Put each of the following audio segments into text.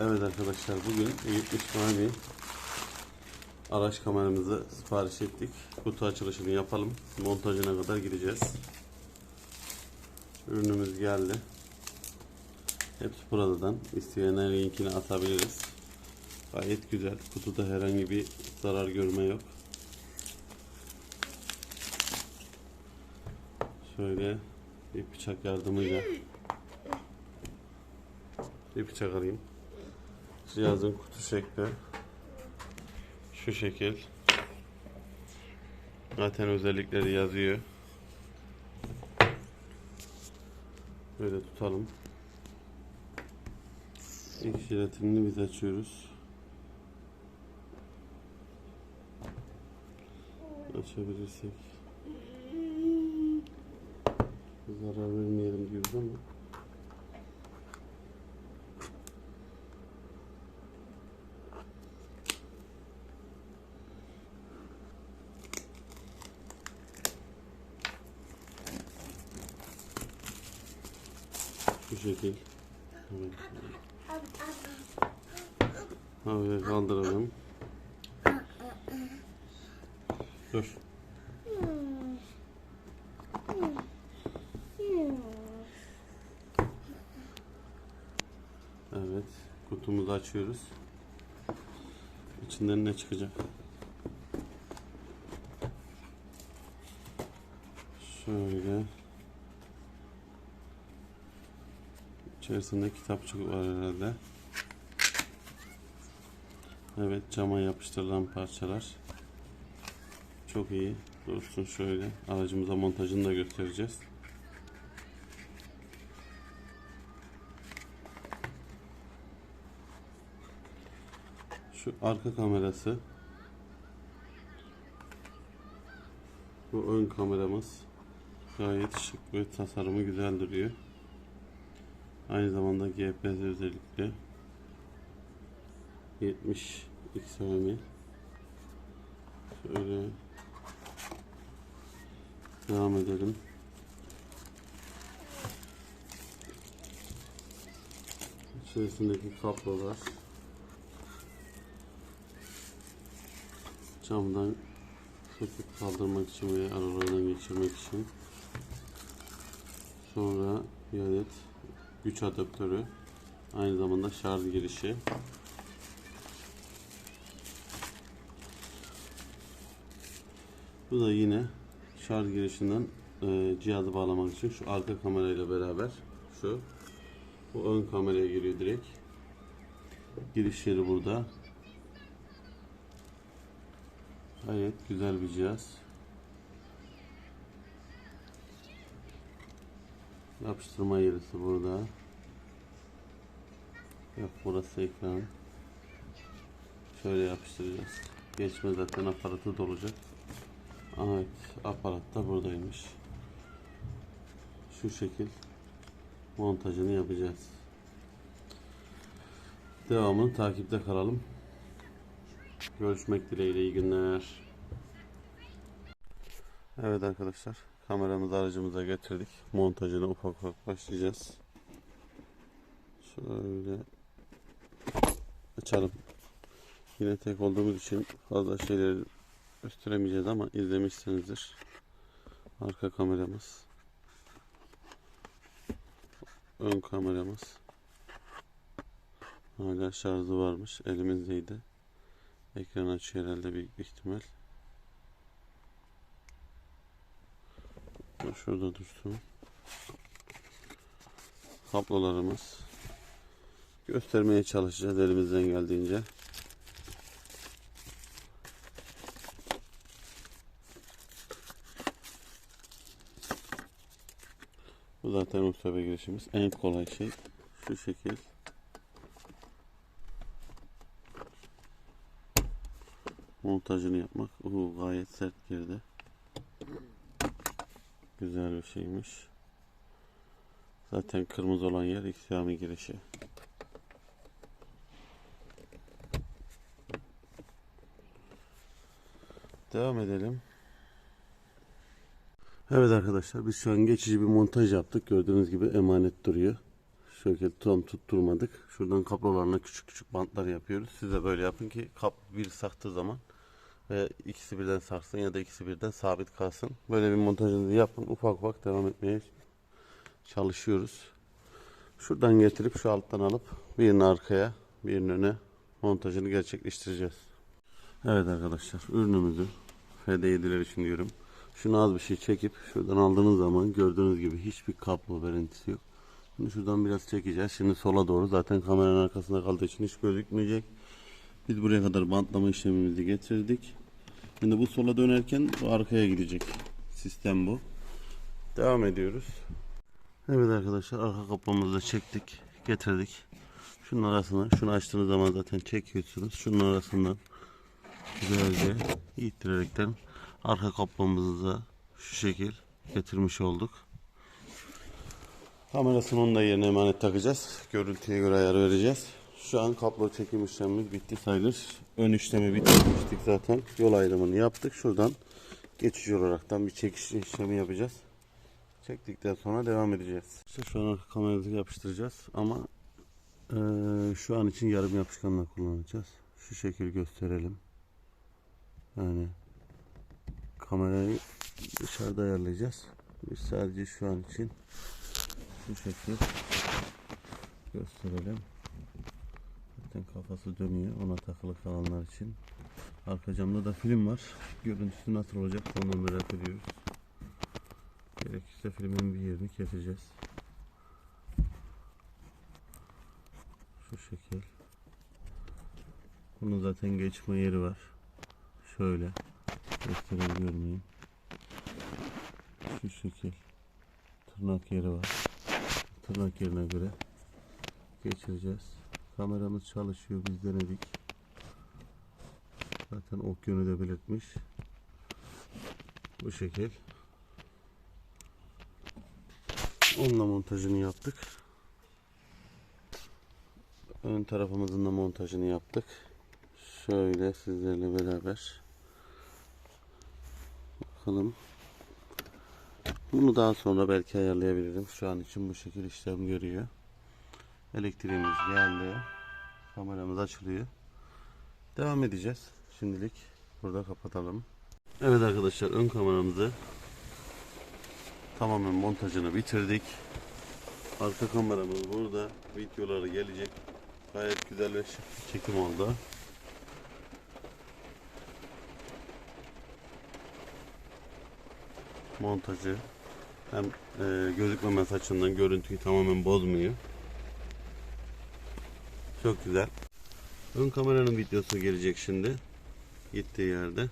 Evet arkadaşlar bugün 70 tane araç kameramızı sipariş ettik. Kutu açılışını yapalım. Montajına kadar gideceğiz. Ürünümüz geldi. Hepsi buradan. İsteyenler linkini atabiliriz. Gayet güzel. Kutuda herhangi bir zarar görme yok. Şöyle bir bıçak yardımıyla bir bıçak alayım. Cihazın kutu şekli şu şekil. Zaten özellikleri yazıyor. Böyle tutalım. İlk jelatinini biz açıyoruz. Açabilirsek. Zarar vermeyelim diyoruz ama. Şekil. Evet. Havaya kaldıralım. Dur. Evet. Kutumuzu açıyoruz. İçinden ne çıkacak? Şöyle. İçerisinde kitapçık var herhalde. Evet cama yapıştırılan parçalar. Çok iyi. Dursun şöyle. Aracımıza montajını da göstereceğiz. Şu arka kamerası. Bu ön kameramız. Gayet şık ve tasarımı güzel duruyor. Aynı zamanda GPS özellikle. 70 XOM'i şöyle devam edelim. İçerisindeki kablolar. Camdan söküp kaldırmak için veya aralarından geçirmek için. Sonra bir adet güç adaptörü aynı zamanda şarj girişi. Bu da yine şarj girişinden e, cihazı bağlamak için şu arka kamerayla beraber şu bu ön kameraya giriyor direkt. Giriş yeri burada. Gayet güzel bir cihaz Yapıştırma yerisi burada. Yok burası ekran. Şöyle yapıştıracağız. Geçme zaten aparatı dolacak. Evet aparat da buradaymış. Şu şekil montajını yapacağız. Devamını takipte kalalım. Görüşmek dileğiyle iyi günler. Evet arkadaşlar kameramızı aracımıza getirdik. Montajına ufak ufak başlayacağız. Şöyle açalım. Yine tek olduğumuz için fazla şeyleri gösteremeyeceğiz ama izlemişsinizdir. Arka kameramız. Ön kameramız. Hala şarjı varmış. Elimizdeydi. Ekran açıyor herhalde büyük bir ihtimal. Şurada dursun. Kablolarımız. Göstermeye çalışacağız elimizden geldiğince. Bu zaten USB girişimiz. En kolay şey şu şekil. Montajını yapmak. Uhu, gayet sert girdi. Güzel bir şeymiş. Zaten kırmızı olan yer Xiaomi girişi. Devam edelim. Evet arkadaşlar biz şu an geçici bir montaj yaptık. Gördüğünüz gibi emanet duruyor. Şöyle tam tutturmadık. Şuradan kablolarına küçük küçük bantlar yapıyoruz. Siz de böyle yapın ki kap bir saktığı zaman ve ikisi birden sarsın ya da ikisi birden sabit kalsın. Böyle bir montajınızı yapın. Ufak ufak devam etmeye çalışıyoruz. Şuradan getirip şu alttan alıp birini arkaya birinin öne montajını gerçekleştireceğiz. Evet arkadaşlar ürünümüzü FD7'ler için diyorum. Şunu az bir şey çekip şuradan aldığınız zaman gördüğünüz gibi hiçbir kablo verintisi yok. Şimdi şuradan biraz çekeceğiz. Şimdi sola doğru zaten kameranın arkasında kaldığı için hiç gözükmeyecek. Biz buraya kadar bantlama işlemimizi getirdik. Şimdi bu sola dönerken bu arkaya gidecek. Sistem bu. Devam ediyoruz. Evet arkadaşlar arka kapağımızı da çektik. Getirdik. Şunun arasına şunu açtığınız zaman zaten çekiyorsunuz. Şunun arasından güzelce ittirerekten arka kapağımızı da şu şekil getirmiş olduk. Kamerasını onun da yerine emanet takacağız. Görüntüye göre ayar vereceğiz. Şu an kablo çekim işlemimiz bitti sayılır. Ön işlemi bitirmiştik zaten. Yol ayrımını yaptık. Şuradan geçici olaraktan bir çekiş işlemi yapacağız. Çektikten sonra devam edeceğiz. İşte şu an kameramızı yapıştıracağız ama eee, şu an için yarım yapışkanla kullanacağız. Şu şekil gösterelim. Yani kamerayı dışarıda ayarlayacağız. Biz sadece şu an için şu şekil gösterelim. Zaten kafası dönüyor ona takılı kalanlar için. Arka camda da film var. Görüntüsü nasıl olacak onu merak ediyoruz. Gerekirse filmin bir yerini keseceğiz. Şu şekil. Bunun zaten geçme yeri var. Şöyle gösterebiliyor muyum? Şu şekil. Tırnak yeri var. Tırnak yerine göre geçireceğiz. Kameramız çalışıyor. Biz denedik. Zaten ok yönü de belirtmiş. Bu şekil. Onunla montajını yaptık. Ön tarafımızın da montajını yaptık. Şöyle sizlerle beraber. Bakalım. Bunu daha sonra belki ayarlayabilirim. Şu an için bu şekil işlem görüyor. Elektriğimiz geldi. Kameramız açılıyor. Devam edeceğiz. Şimdilik burada kapatalım. Evet arkadaşlar ön kameramızı tamamen montajını bitirdik. Arka kameramız burada. Videoları gelecek. Gayet güzel ve şık çekim oldu. Montajı hem e, gözükmemesi açısından görüntüyü tamamen bozmuyor. Çok güzel. Ön kameranın videosu gelecek şimdi. Gittiği yerde.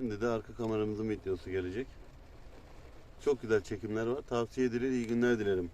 Şimdi de arka kameramızın videosu gelecek. Çok güzel çekimler var. Tavsiye edilir. İyi günler dilerim.